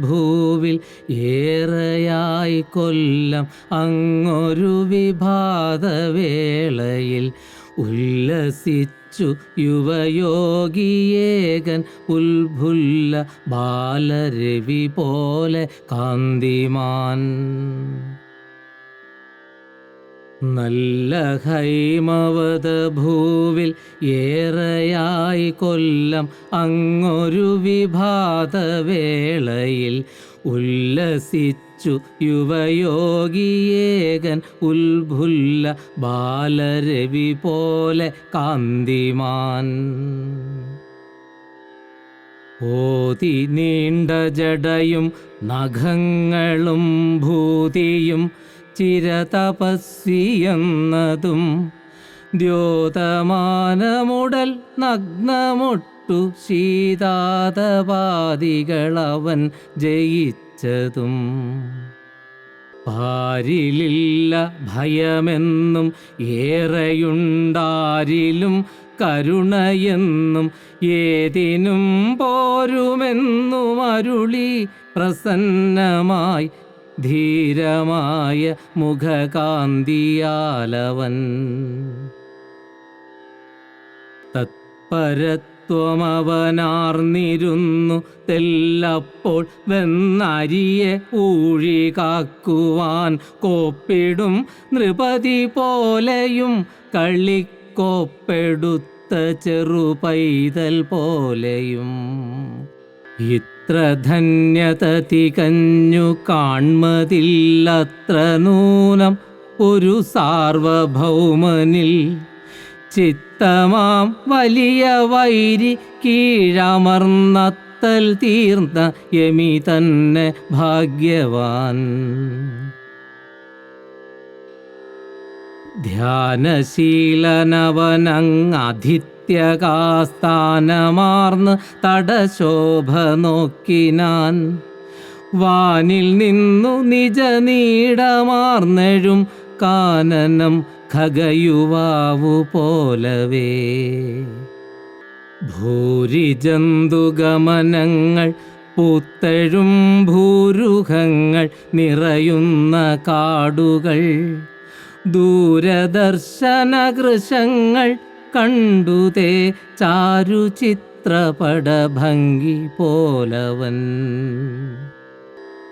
ഭൂവിൽ ഏറെയായി കൊല്ലം അങ്ങൊരു വിഭാതവേളയിൽ ഉല്ലസിച്ചു യുവയോഗിയേകൻ ഉൽഭുല്ല ബാലരവി പോലെ കാന്തിമാൻ നല്ല ഹൈമവത ഭൂവിൽ ഏറെയായി കൊല്ലം അങ്ങൊരു വിഭാതവേളയിൽ ഉല്ലസിച്ചു യുവയോഗിയേകൻ ഉൽഭുല്ല ബാലരവി പോലെ കാന്തിമാൻ. ഓതി നീണ്ട ജടയും നഖങ്ങളും ഭൂതിയും ചിരതപസ്സിയെന്നതും ദ്യോതമാനമുടൽ നഗ്നമൊട്ടു ശീതാതപാദികളവൻ ജയിച്ചതും. പാരിലില്ല ഭയമെന്നും ഏറെയുണ്ടാരിലും കരുണയെന്നും ഏതിനും പോരുമെന്നും അരുളി പ്രസന്നമായി ധീരമായ മുഖകാന്തിയാലവൻ. തത്പരത്വമവനാർന്നിരുന്നു തെല്ലപ്പോൾ വെന്നരിയെ ഊഴി കാക്കുവാൻ കോപ്പിടും നൃപതി പോലെയും കളിക്കോപ്പെടുത്ത ചെറുപൈതൽ പോലെയും. ഇത്ര ധന്യത തികഞ്ഞു കാൺമതില്ലത്ര നൂനം ഒരു സാർവഭൗമനിൽ. ചിത്തമാം വലിയ വൈരി കീഴമർന്നത്തൽ തീർന്ന യമി തന്നെ ഭാഗ്യവാൻ. ധ്യാനശീലനവനങ്ങാധിത്യകാസ്ഥാനമാർന്ന് തടശോഭ നോക്കിനാൻ വാനിൽ നിന്നു നിജ നീടമാർന്നെഴും കാനനം ഖഗയുവാവു പോലവേ. ഭൂരിജന്തുഗമനങ്ങൾ പൂത്തഴും ഭൂരുഹങ്ങൾ നിറയുന്ന കാടുകൾ. ദൂരദർശന കൃശങ്ങൾ കണ്ടുതേ ചാരുചിത്രപടഭംഗി പോലവൻ.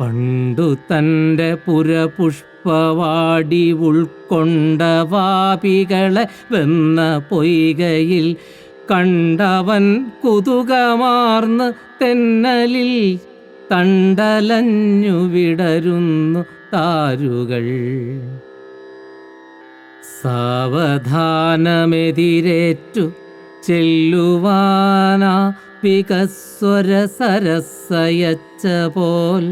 പണ്ടു തന്റെ പുരപുഷ്പവാടി ഉൾക്കൊണ്ട വാപികളെ വെന്ന പൊയ്കയിൽ കണ്ടവൻ കുതുകമാർന്ന് തെന്നലിൽ തണ്ടലഞ്ഞു വിടരുന്നു താരുകൾ. സാവധാനമെതിരേറ്റു ചെല്ലുവാനാ വികസ്വര സരസയച്ച പോൽ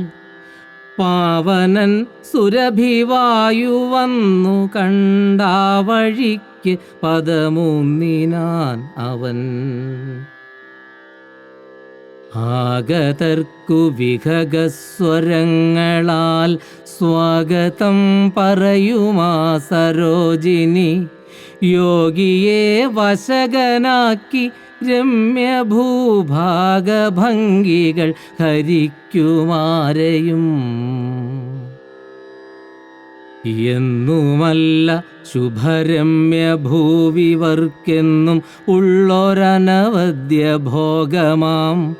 പാവനൻ സുരഭിവായു വന്നു കണ്ടാവഴിക്ക് പദമൂന്നിനാൻ അവൻ. ആഗതർക്കു വിഹഗസ്വരങ്ങളാൽ സ്വാഗതം പറയുമാ സരോജിനി. യോഗിയെ വശകനാക്കി രമ്യഭൂഭാഗഭംഗികൾ ഹരിക്കുമാരെയും. എന്നുമല്ല ശുഭരമ്യ ഭൂവിവർക്കെന്നും ഉള്ളൊരനവദ്യ ഭോഗമാം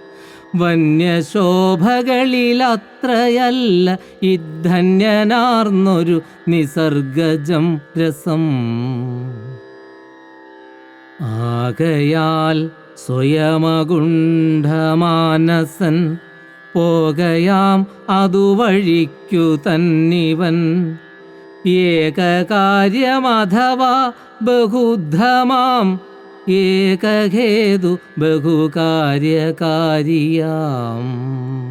വന്യശോഭകളിലത്രയല്ല ഇദ്ധന്യനാർന്നൊരു നിസർഗജം രസം. ആകയാൽ സ്വയമകുണ്ഠമാനസൻ പോകയാം അതുവഴിക്കു തന്നിവൻ. ഏകകാര്യമഥവാ ബഹുദ്ധമാം ഏകഹേതു ബഹുകാര്യകാരിയാം.